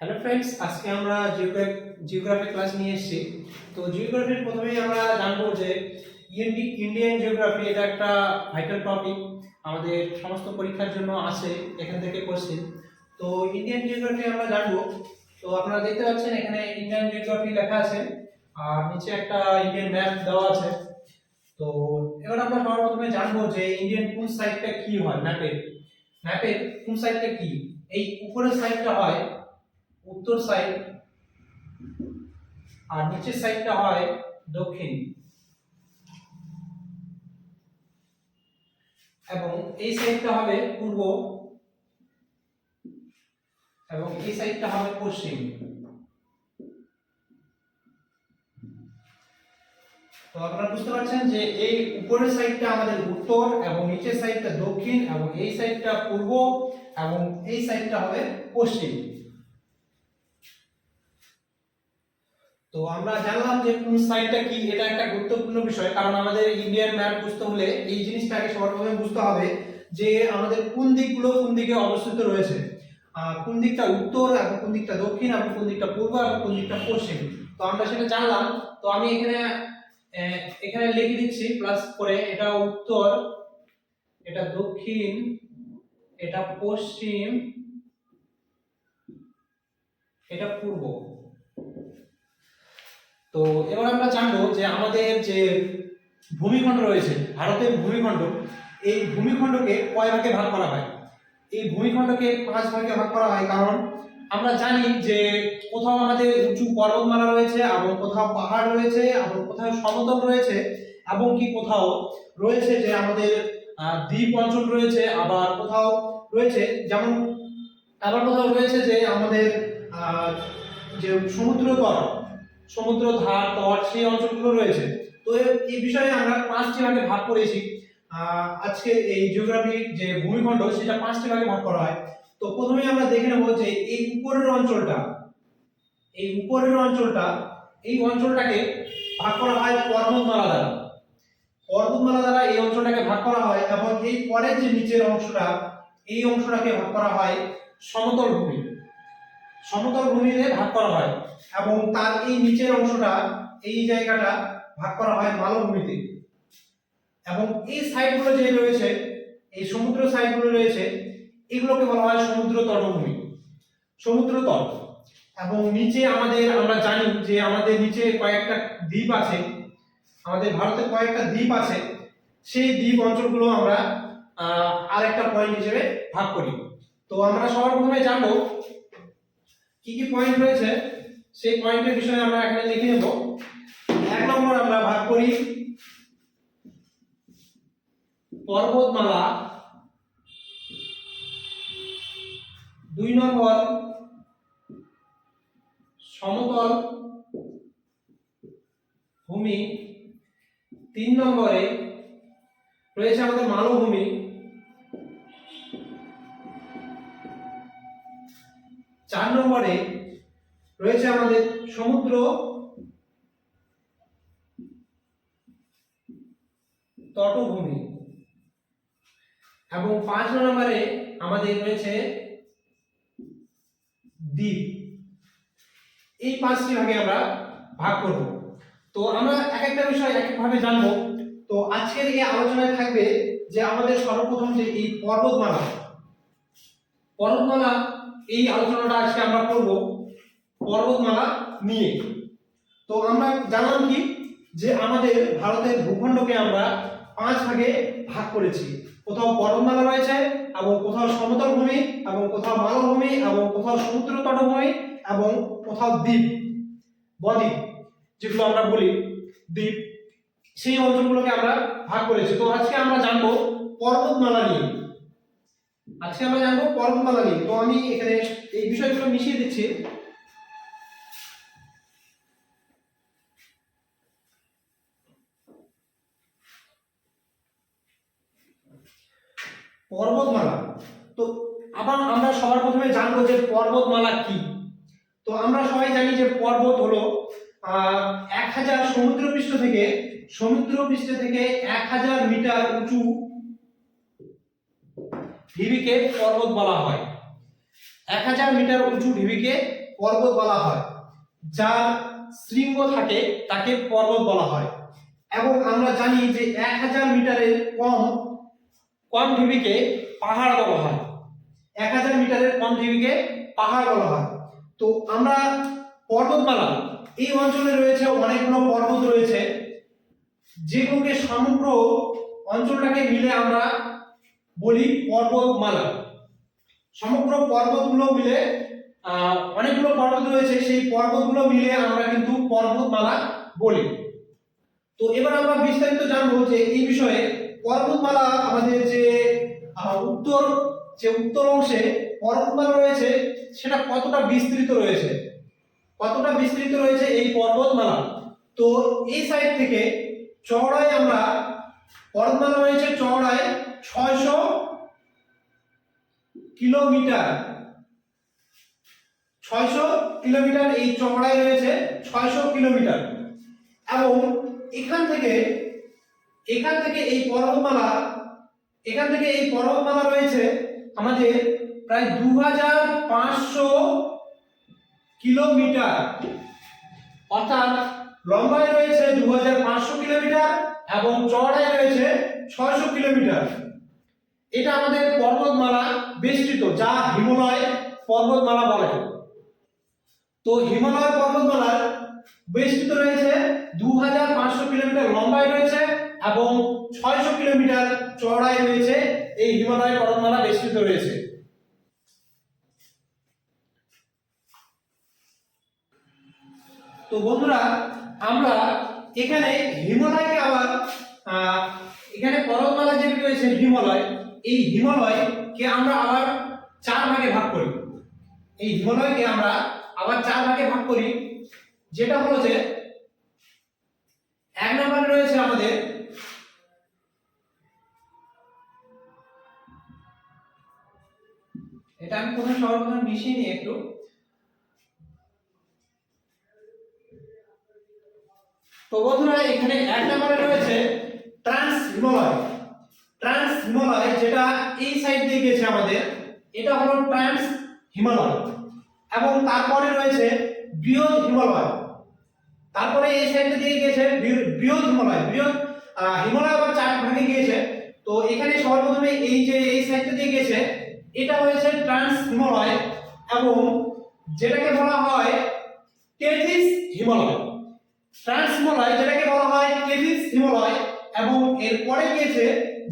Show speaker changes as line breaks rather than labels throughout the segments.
Hello friends আজকে আমরা geography class নিয়ে এসেছি। তো জিওগ্রাফির প্রথমেই আমরা জানব যে ইন্ডি- ইন্ডিয়ান জিওগ্রাফি এটা একটা ভাইটাল টপিক আমাদের সমস্ত পরীক্ষার জন্য আছে, এখান থেকে কোশ্চেন তো ইন্ডিয়ান জিওগ্রাফি আমরা জানব। তো আপনারা দেখতে পাচ্ছেন, এখানে ইন্ডিয়ান জিওগ্রাফি লেখা আছে, আর নিচে একটা ইন্ডিয়ান ম্যাপ দেওয়া আছে। তো এবার আমরা সবার প্রথমে জানব যে ইন্ডিয়ান কোন সাইডটা কি হয় ম্যাপের ম্যাপের কোন সাইডটা কি? এই উপরের সাইডটা হয় উত্তর সাইড আর নিচের সাইডটা হয় দক্ষিণ। এবং এই সাইডটা হবে পূর্ব এবং এই সাইডটা হবে পশ্চিম। তো আপনারা বুঝতে পারছেন যে এই উপরের সাইডটা আমাদের উত্তর এবং নিচের সাইডটা দক্ষিণ এবং এই সাইডটা পূর্ব এবং এই সাইডটা হবে পশ্চিম। তো আমরা জানলাম যে কোন সাইডটা কি, এটা একটা গুরুত্বপূর্ণ বিষয়, কারণ আমাদের ইন্ডিয়ান ম্যাপ বুঝতে হলে এই জিনিসটাকে সবার প্রথমে বুঝতে হবে যে আমাদের কোন দিকগুলো কোন দিকে অবস্থিত রয়েছে। কোন দিকটা উত্তর এবং কোন দিকটা দক্ষিণ এবং কোন দিকটা পূর্ব এবং কোন দিকটা পশ্চিম। তো আমরা সেটা জানলাম। তো আমি এখানে এখানে লিখে দিচ্ছি প্লাস করে, এটা উত্তর, এটা দক্ষিণ, এটা পশ্চিম, এটা পূর্ব। তো এবার আমরা জানব যে আমাদের যে ভূমিখণ্ড রয়েছে, ভারতের ভূমিখণ্ড, এই ভূমিখণ্ডকে কয় ভাগে ভাগ করা হয়? এই ভূমিখণ্ডকে পাঁচ ভাগে ভাগ করা হয় কারণ আমরা জানি যে কোথাও আমাদের উঁচু পর্বতমালা রয়েছে এবং কোথাও পাহাড় রয়েছে এবং কোথাও সমতল রয়েছে, এবং কি কোথাও রয়েছে যে আমাদের দ্বীপ অঞ্চল রয়েছে, আবার কোথাও রয়েছে, যেমন আবার কোথাও রয়েছে যে আমাদের যে সমুদ্র তট সমুদ্র, ধার তট সেই অঞ্চলগুলো রয়েছে। তো এই বিষয়ে আমরা পাঁচটি ভাগে ভাগ করেছি। আজকে এই জিওগ্রাফি যে ভূমিখণ্ড, সেটা পাঁচটি ভাগে ভাগ করা হয়। তো প্রথমে আমরা দেখে নেব যে এই উপরের অঞ্চলটা, এই উপরের অঞ্চলটা, এই অঞ্চলটাকে ভাগ করা হয় পর্বতমালা দ্বারা। পর্বতমালা দ্বারা এই অঞ্চলটাকে ভাগ করা হয়, এবং এই পরের যে নিচের অংশটা, এই অংশটাকে ভাগ করা হয় সমতল ভূমি। সমতল ভূমিতে ভাগ করা হয় এবং তার এই নিচের অংশটা এই জায়গাটা ভাগ করা হয় মালভূমিতে। এবং এই সাইডগুলো যে রয়েছে এই সমুদ্র সাইডগুলো রয়েছে এগুলোকে বলা হয় সমুদ্র তটভূমি। সমুদ্র তট। এবং নিচে আমাদের আমরা জানি যে আমাদের নিচে কয়েকটা দ্বীপ আছে আমাদের ভারতে কয়েকটা দ্বীপ আছে সেই দ্বীপ অঞ্চলগুলো আমরা আহ, আরেকটা পয়েন্ট হিসেবে ভাগ করি। তো আমরা সবার প্রথমে জানব কি কি পয়েন্ট রয়েছে? সেই পয়েন্টের বিষয়ে আমরা এখানে লিখে নেব। এক নম্বর আমরা ভাগ করি পর্বতমালা। দুই নম্বর সমতল ভূমি। তিন নম্বরে রয়েছে আমাদের মালভূমি। চার নম্বরে রয়েছে আমাদের সমুদ্র তটভূমি এবং পাঁচ নম্বরে আমাদের রয়েছে দ্বীপ। এই পাঁচটি ভাগে আমরা ভাগ করব। তো আমরা এক একটা বিষয় এক একভাবে জানব। তো আজকের এই আলোচনায় থাকবে যে আমাদের সর্বপ্রথম যে এই পর্বতমালা পর্বতমালা এই আলোচনাটা আজকে আমরা করব পর্বতমালা নিয়ে। তো আমরা জানলাম কি? যে আমাদের ভারতের ভূখণ্ডকে আমরা পাঁচ ভাগে ভাগ করেছি। কোথাও পর্বতমালা রয়েছে এবং কোথাও সমতল ভূমি এবং কোথাও মালভূমি এবং কোথাও সমুদ্র তটভূমি এবং কোথাও দ্বীপ। বদ্বীপ, যেগুলো আমরা বলি দ্বীপ, সেই অঞ্চলগুলোকে আমরা ভাগ করেছি। তো আজকে আমরা জানব পর্বতমালা নিয়ে। আজকে আমরা জানব পর্বতমালা নিয়ে তো আমি এখানে এই বিষয়গুলো মিশিয়ে দিচ্ছি। পর্বতমালা। তো আবার আমরা সবার প্রথমে জানব যে পর্বতমালা কি? তো আমরা সবাই জানি যে পর্বত হলো এক হাজার সমুদ্রপৃষ্ঠ থেকে সমুদ্রপৃষ্ঠ থেকে এক হাজার মিটার উঁচু ঢিবিকে পর্বত বলা হয়। এক হাজার মিটার উঁচু ঢিবিকে পর্বত বলা হয়। যার শৃঙ্গ থাকে তাকে পর্বত বলা হয়। এবং আমরা জানি যে এক হাজার মিটারের কম কম ঢিবিকে পাহাড় বলা হয়। এক হাজার মিটারের কম ঢিবিকে পাহাড় বলা হয়। তো আমরা পর্বতমালা এই অঞ্চলে রয়েছে অনেকগুলো পর্বত রয়েছে। যেগুলোকে সমগ্র অঞ্চলটাকে মিলে আমরা বলি পর্বতমালা। সমগ্র পর্বতগুলো মিলে অনেকগুলো পর্বত রয়েছে, সেই পর্বতগুলো মিলে আমরা কিন্তু পর্বতমালা বলি। তো এবার আমরা বিস্তারিত জানব যে এই বিষয়ে পর্বতমালা আমাদের যে উত্তর যে উত্তর অংশে পর্বতমালা রয়েছে, সেটা কতটা বিস্তৃত রয়েছে? কতটা বিস্তৃত রয়েছে এই পর্বতমালা? তো এই সাইড থেকে চওড়ায় আমরা, পর্বতমালা রয়েছে চওড়ায় ছয়শো কিলোমিটার। ছয়শো কিলোমিটার এই চওড়ায় রয়েছে ছয়শো কিলোমিটার। এবং এখান থেকে এখান থেকে এই পর্বতমালা, এখান থেকে এই পর্বতমালা রয়েছে আমাদের প্রায় দু হাজার পাঁচশো কিলোমিটার। অর্থাৎ লম্বায় রয়েছে দু হাজার পাঁচশো কিলোমিটার এবং চওড়ায় রয়েছে ছয়শো কিলোমিটার। এটা আমাদের পর্বতমালা বেষ্টিত, যা হিমালয় পর্বতমালা বলে। তো হিমালয় পর্বতমালার বেষ্টিত রয়েছে দু হাজার পাঁচশো কিলোমিটার, লম্বায় রয়েছে এবং ছয়শো কিলোমিটার চওড়ায় রয়েছে এই হিমালয় পর্বতমালা বেষ্টিত রয়েছে। তো বন্ধুরা আমরা এখানে হিমালয়কে আবার এখানে পর্বতমালা যেটি রয়েছে হিমালয়, এই হিমালয়কে আমরা আবার চার ভাগে ভাগ করি। এই হিমালয়কে আমরা আবার চার ভাগে ভাগ করি, যেটা হলো যে, এক নম্বরে রয়েছে আমাদের এটা আমি প্রথমে সর্বপ্রথম মিশিয়ে নিই একটু? তো বন্ধুরা, এখানে এক নম্বরে রয়েছে ট্রান্স হিমালয় যেটা এই সাইড দিয়ে গেছে আমাদের, এটা হলো ট্রান্স হিমালয় এবং তারপরে রয়েছে বৃহৎ হিমালয় তারপরে এই সাইডটা দিয়ে গিয়েছে বৃহ- বৃহৎ হিমালয় বৃহৎ হিমালয় আবার চার ভাগে গিয়েছে। তো এখানে সর্বপ্রথমে এই যে এই সাইডটা দিয়ে গেছে, এটা হয়েছে ট্রান্স হিমালয় এবং যেটাকে বলা হয় টেথিস হিমালয়। ট্রান্স হিমালয় যেটাকে বলা হয় টেথিস হিমালয় এবং এর পরে গিয়েছে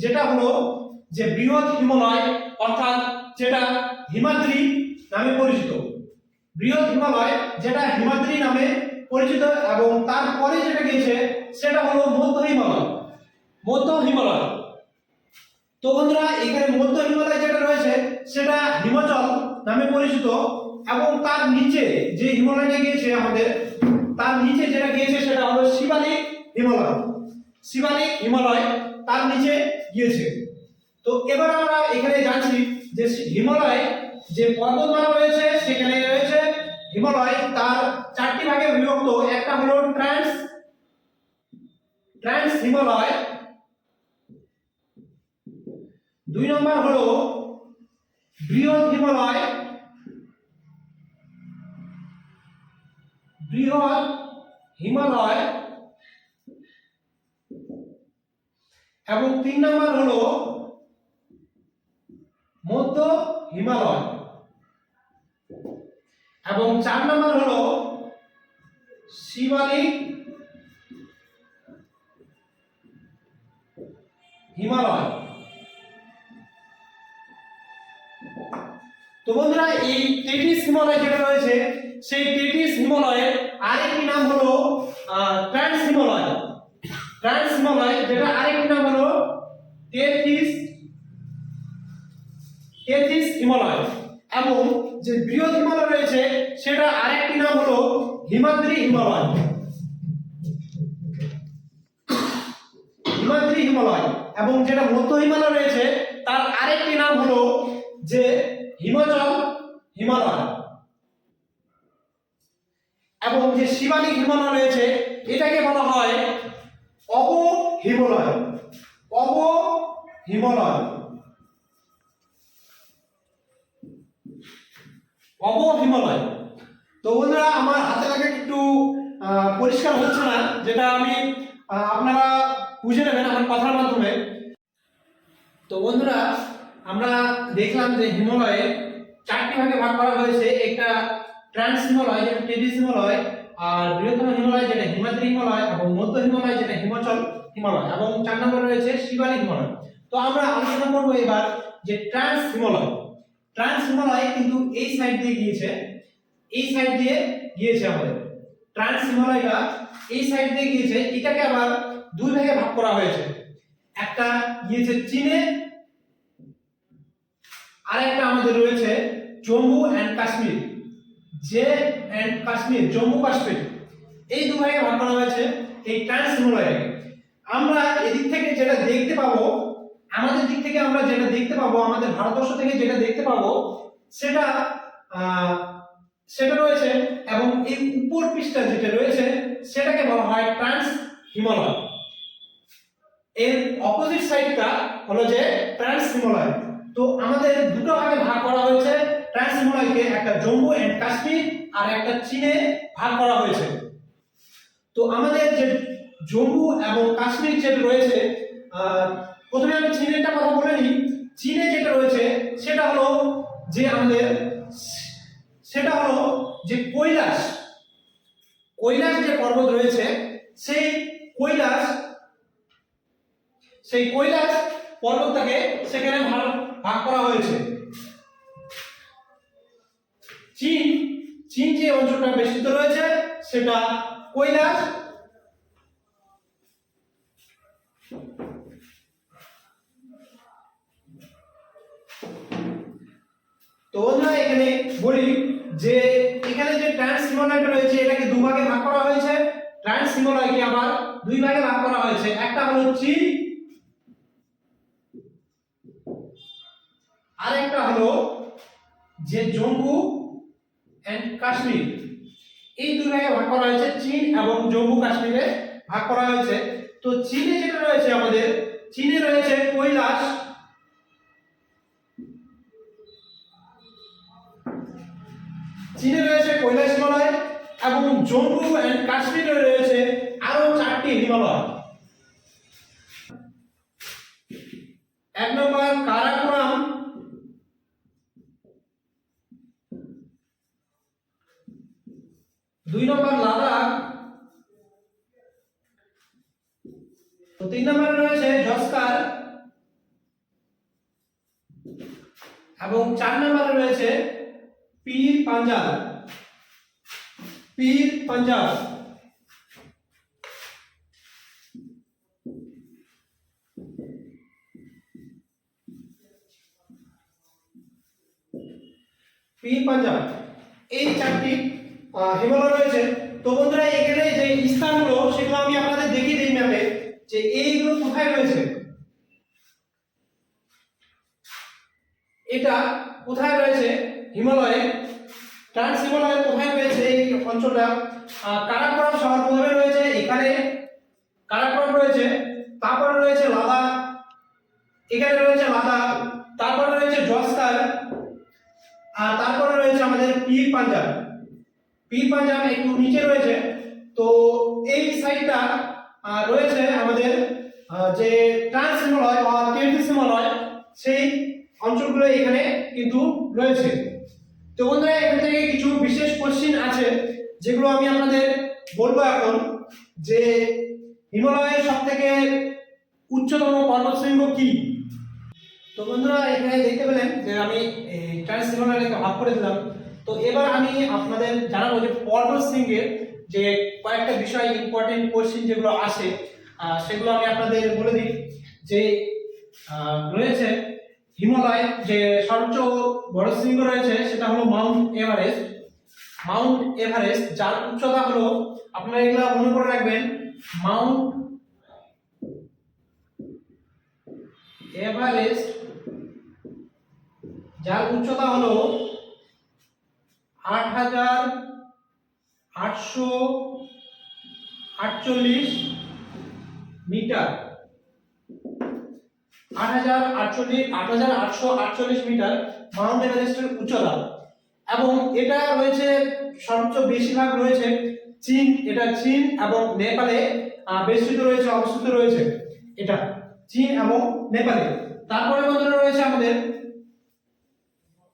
যেটা হলো যে বৃহৎ হিমালয়, অর্থাৎ যেটা হিমাদ্রি নামে পরিচিত। বৃহৎ হিমালয় যেটা হিমাদ্রি নামে পরিচিত, এবং তারপরে যেটা গিয়েছে সেটা হলো মধ্য হিমালয়। মধ্য হিমালয়। তো বন্ধুরা, এখানে মধ্য হিমালয় যেটা রয়েছে, সেটা হিমাচল নামে পরিচিত, এবং তার নিচে যে হিমালয়টা গিয়েছে আমাদের তার নিচে যেটা গিয়েছে সেটা হলো শিবালিক হিমালয়। শিবালিক হিমালয় তার নিচে গিয়েছে। তো এবার আমরা এখানে জানছি যে হিমালয় যে পর্বতমালা রয়েছে, সেখানে রয়েছে হিমালয়। তার চারটি ভাগে বিভক্ত, একটা হলো ট্রান্স ট্রান্স হিমালয়। দুই নম্বর হলো বৃহৎ হিমালয়। বৃহৎ হিমালয় এবং তিন নাম্বার হলো মধ্য হিমালয় এবং চার নাম্বার হলো শিবালিক হিমালয়। তো বন্ধুরা, এই টেটিস হিমালয় যেটা রয়েছে, সেই টেটিস হিমালয়ের আরেকটি নাম হলো ট্রান্স হিমালয় ট্রান্স হিমালয় যেটা আরেকটি নাম হলো টেথিস টেথিস হিমালয় এবং যে বৃহৎ হিমালয় রয়েছে, সেটা আরেকটি নাম হলো হিমাদ্রি হিমালয়। হিমাদ্রি হিমালয়। এবং যেটা মধ্য হিমালয় রয়েছে, তার আরেকটি নাম হলো যে হিমাচল, হিমালয়। এবং যে শিবালিক হিমালয় রয়েছে, এটাকে বলা হয় of Himalaya of Himalaya of Himalaya তো বন্ধুরা, আমার হাতে লাগা একটু পরিষ্কার হচ্ছে না, যেটা আমি আপনারা বুঝে নেবেন আমার কথার মাধ্যমে। তো বন্ধুরা আমরা দেখলাম যে হিমালয়ে চারটি ভাগে ভাগ করা হয়েছে। একটা ট্রান্স হিমালয়, যেটা টেডিস হিমালয়, আর বৃহত্তম হিমালয়, যেটা হিমাদ্রি হিমালয়, এবং মধ্য হিমালয়, যেটা হিমাচল হিমালয়, এবং চার নম্বরে রয়েছে শিবালী হিমালয়। তো আমরা আলোচনা করব এবার যে ট্রান্স হিমালয়। ট্রান্স হিমালয় কিন্তু এই সাইড দিয়ে গিয়েছে, এই সাইড দিয়ে গিয়েছে আমাদের। ট্রান্স হিমালয়টা এই সাইড দিয়ে গিয়েছে, এটাকে আবার দুই ভাগে ভাগ করা হয়েছে। একটা গিয়েছে চীনে আর একটা আমাদের রয়েছে Jammu and Kashmir. J and Kashmir, Jammu, Kashmir, এই দু ভাগে ভাগ করা হয়েছে এই ট্রান্স হিমালয়কে আমরা এদিক থেকে যেটা দেখতে পাবো, আমাদের দিক থেকে আমরা যেটা দেখতে পাবো, আমাদের ভারতবর্ষ থেকে যেটা দেখতে পাবো, সেটা সেটা রয়েছে এবং এই উপর পৃষ্ঠা যেটা রয়েছে, সেটাকে বলা হয় ট্রান্স হিমালয়। এর অপোজিট সাইডটা হলো যে ট্রান্স হিমালয়। তো আমাদের দুটো ভাগে ভাগ করা হয়েছে। ট্রান্স হিমালয়কে একটা জম্মু এন্ড কাশ্মীর আর একটা চীনে ভাগ করা হয়েছে। তো আমাদের যে জম্মু এবং কাশ্মীর যেটা রয়েছে প্রথমে আমি চীনেরটা কথা বলে নিই। চীনে যেটা রয়েছে, সেটা হলো যে আমাদের, সেটা হলো যে কৈলাস। কৈলাস যে পর্বত রয়েছে, সেই কৈলাস সেই কৈলাস পর্বতটাকে সেখানে ভাগ ভাগ করা হয়েছে। চীন চীন যে অঞ্চলটা বেষ্টিত রয়েছে, সেটা কৈলাস। তো বন্ধুরা, এখানে বলি যে, এখানে যে ট্রান্স হিমালয়টা রয়েছে, এটাকে দুভাগে ভাগ করা হয়েছে। ট্রান্স হিমালয়কে আবার দুই ভাগে ভাগ করা হয়েছে। একটা হলো চীন আরেকটা হলো যে জম্মু এন্ড কাশ্মীর। এই দুই ভাগে ভাগ করা হয়েছে, চীন এবং জম্মু কাশ্মীরে ভাগ করা হয়েছে। তো চীনে যেটা রয়েছে আমাদের, চীনে রয়েছে কৈলাস। চীনে রয়েছে কৈলাস হিমালয় এবং জম্মু এন্ড কাশ্মীরে রয়েছে আরও চারটি হিমালয়। এক নম্বর কারাকোরাম। দুই নম্বর লাদাখ তো তিন নম্বরে রয়েছে জস্কার এবং চার নম্বরে রয়েছে পীর পাঞ্জাব। পীর পাঞ্জাব। পীর পাঞ্জাব। এই চারটি হিমালয় রয়েছে। তো বন্ধুরা, এখানে যে স্থানগুলো, সেগুলো আমি আপনাদের দেখিয়ে দিই ম্যাপে যে এইগুলো কোথায় রয়েছে? এটা কোথায় রয়েছে? হিমালয়ে। ট্রান্স হিমালয়ে কোথায় রয়েছে এই অঞ্চলটা? কারাকোরাম শহর প্রথমে রয়েছে, এখানে কারাকোরাম রয়েছে, তারপরে রয়েছে লাদাখ, এখানে রয়েছে লাদাখ, তারপরে রয়েছে জস্কার আর তারপরে রয়েছে আমাদের পীর পাঞ্জাব। পীর পাঞ্জাব একটু নিচে রয়েছে। তো এই সাইডটা রয়েছে আমাদের যে ট্রান্স হয় বা টেন্টিস হিমালয় সেই অঞ্চলগুলো এখানে কিন্তু রয়েছে। তো বন্ধুরা, এখান থেকে কিছু বিশেষ কোশ্চিন আছে, যেগুলো আমি আপনাদের বলব এখন, যে হিমালয়ের সব থেকে উচ্চতম পর্বতশৃঙ্গ কি? তো বন্ধুরা, এখানে দেখতে পেলেন যে আমি ট্রান্স হিমালয়কে ভাগ করে দিলাম। তো এবার আমি আপনাদের জানাব যে পর্বত শৃঙ্গের যে কয়েকটা বিষয় ইম্পর্টেন্ট কোশ্চিন যেগুলো আসে সেগুলো আমি আপনাদের বলে দিই। যে রয়েছে হিমালয়, যে সর্বোচ্চ বড় শৃঙ্গ রয়েছে, সেটা হলো মাউন্ট এভারেস্ট। মাউন্ট এভারেস্ট, যার উচ্চতা হলো, আপনারা এগুলো মনে করে রাখবেন, মাউন্ট এভারেস্ট, যার উচ্চতা হলো আট হাজার আটশো আটচল্লিশ মিটার। আট হাজার আটচল্লিশ আট হাজার আটশো আটচল্লিশ মিটার মাউন্ট এভারেস্টের উচ্চতা। এবং এটা রয়েছে সর্বোচ্চ বেশিরভাগ রয়েছে চীন, এটা চীন এবং নেপালে বেষ্টিত রয়েছে, অবস্থিত রয়েছে এটা চীন এবং নেপালে। তারপরে বন্ধুরা রয়েছে আমাদের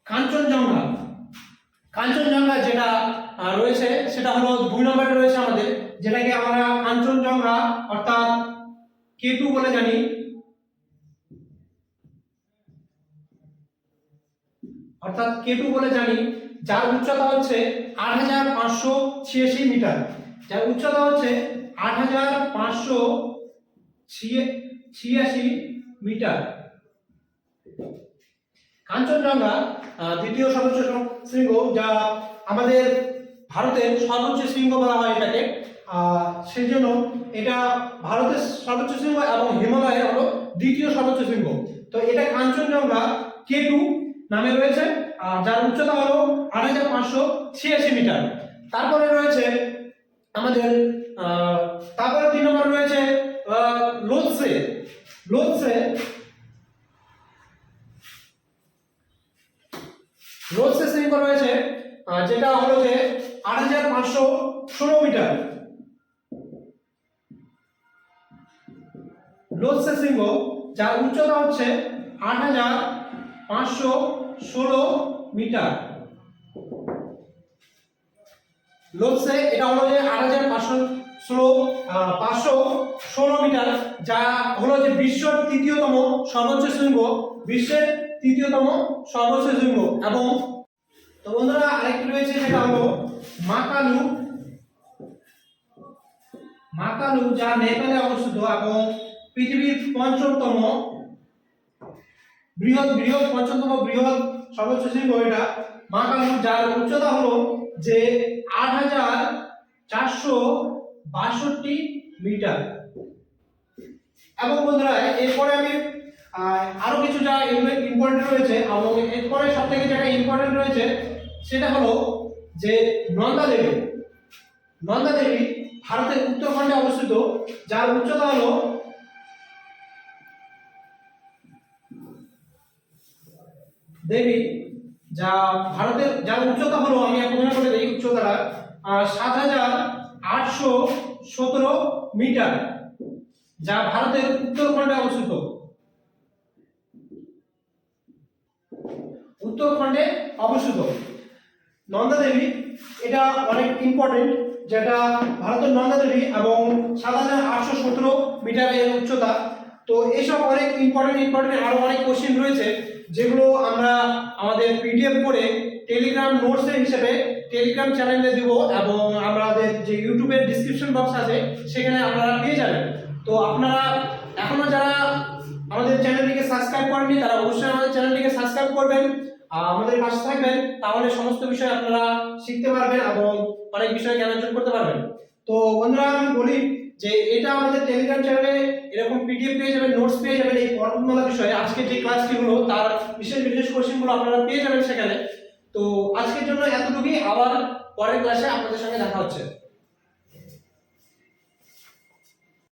কাঞ্চনজঙ্ঘা। কাঞ্চনজঙ্ঘা যেটা রয়েছে, সেটা হলো দুই নম্বরে রয়েছে আমাদের, যেটাকে আমরা কাঞ্চনজঙ্ঘা অর্থাৎ কে টু বলে জানি। অর্থাৎ কে টু বলে জানি, যার উচ্চতা হচ্ছে আট হাজার পাঁচশো ছিয়াশি মিটার। যার উচ্চতা হচ্ছে আট হাজার পাঁচশো ছিয়াশি মিটার। কাঞ্চনজঙ্ঘা দ্বিতীয় সর্বোচ্চ শৃঙ্গ যা আমাদের ভারতের সর্বোচ্চ শৃঙ্গ বলা হয় এটাকে। সেই জন্য এটা ভারতের সর্বোচ্চ শৃঙ্গ এবং হিমালয়ের হলো দ্বিতীয় সর্বোচ্চ শৃঙ্গ। তো এটা কাঞ্চনজঙ্ঘা কে টু নামে রয়েছে, আর যার উচ্চতা হলো আট হাজার পাঁচশো ছিয়াশি মিটার। তারপরে রয়েছে আমাদের তারপরে তিন নম্বর রয়েছে লোৎসে। লোৎসে শৃঙ্গ রয়েছে যেটা হলো যে আট হাজার পাঁচশো ষোলো মিটার। লোৎসে শৃঙ্গ যার উচ্চতা হচ্ছে আট হাজার পাঁচশো ষোলো মিটার। লোৎসে এটা হলো যে আট হাজার পাঁচশো ষোলো পাঁচশো ষোলো মিটার, যা হলো যে বিশ্বের তৃতীয়তম সর্বোচ্চ শৃঙ্গ বিশ্বের তৃতীয়তম সর্বোচ্চ শৃঙ্গ এবং তো বন্ধুরা, আরেকটি রয়েছে যেটা হলো মাকালু মাকালু যা নেপালে অবস্থিত এবং পৃথিবীর পঞ্চমতম বৃহৎ বৃহৎ, পঞ্চমতম বৃহৎ সর্বোচ্চ শৃঙ্গ এটা। মাকালু যার উচ্চতা হলো যে আট হাজার চারশো বাষট্টি মিটার। এবং বন্ধুরা, এরপরে আমি আরও কিছু যা ইম্পর্টেন্ট রয়েছে এবং এরপরে সব থেকে যেটা ইম্পর্টেন্ট রয়েছে সেটা হলো যে নন্দা দেবী। নন্দা দেবী ভারতের উত্তরাখণ্ডে অবস্থিত, যার উচ্চতা হলো দেবী, যা ভারতের, যার উচ্চতা হলো, আমি আপনাদের বলে দিই উচ্চতাটা সাত হাজার আটশো সতেরো মিটার, যা ভারতের উত্তরখণ্ডে অবস্থিত। উত্তরখণ্ডে অবস্থিত। নন্দা দেবী এটা অনেক ইম্পর্টেন্ট যেটা ভারতের নন্দা দেবী এবং সাত হাজার আটশো সতেরো মিটারের উচ্চতা। তো এইসব অনেক ইম্পর্টেন্ট ইম্পর্টেন্ট আরও অনেক কোশ্চেন রয়েছে, যেগুলো আমরা আমাদের পিডিএফ করে টেলিগ্রাম নোটসের হিসেবে টেলিগ্রাম চ্যানেলে দিব এবং আমাদের যে ইউটিউবের ডিসক্রিপশন বক্স আছে, সেখানে আপনারা পেয়ে যাবেন। তো আপনারা এখনও যারা আমাদের চ্যানেলটিকে সাবস্ক্রাইব করেননি, তারা অবশ্যই আমাদের চ্যানেলটিকে সাবস্ক্রাইব করবেন। আমাদের পাশে থাকবেন, তাহলে সমস্ত বিষয় আপনারা শিখতে পারবেন এবং অনেক বিষয় জ্ঞান অর্জন করতে পারবেন। তো বন্ধুরা, আমি বলি যে এটা আমাদের টেলিগ্রাম চ্যানেলে এরকম পিডিএফ পেয়ে যাবেন নোটস পেয়ে যাবেন এই পর্বতমালা বিষয়ে। আজকে যে ক্লাসটি হলো তার বিশেষ বিশেষ কোশ্চেনগুলো আপনারা পেয়ে যাবেন সেখানে। তো আজকের জন্য এতটুকুই। আবার পরের ক্লাসে আপনাদের সঙ্গে দেখা হচ্ছে।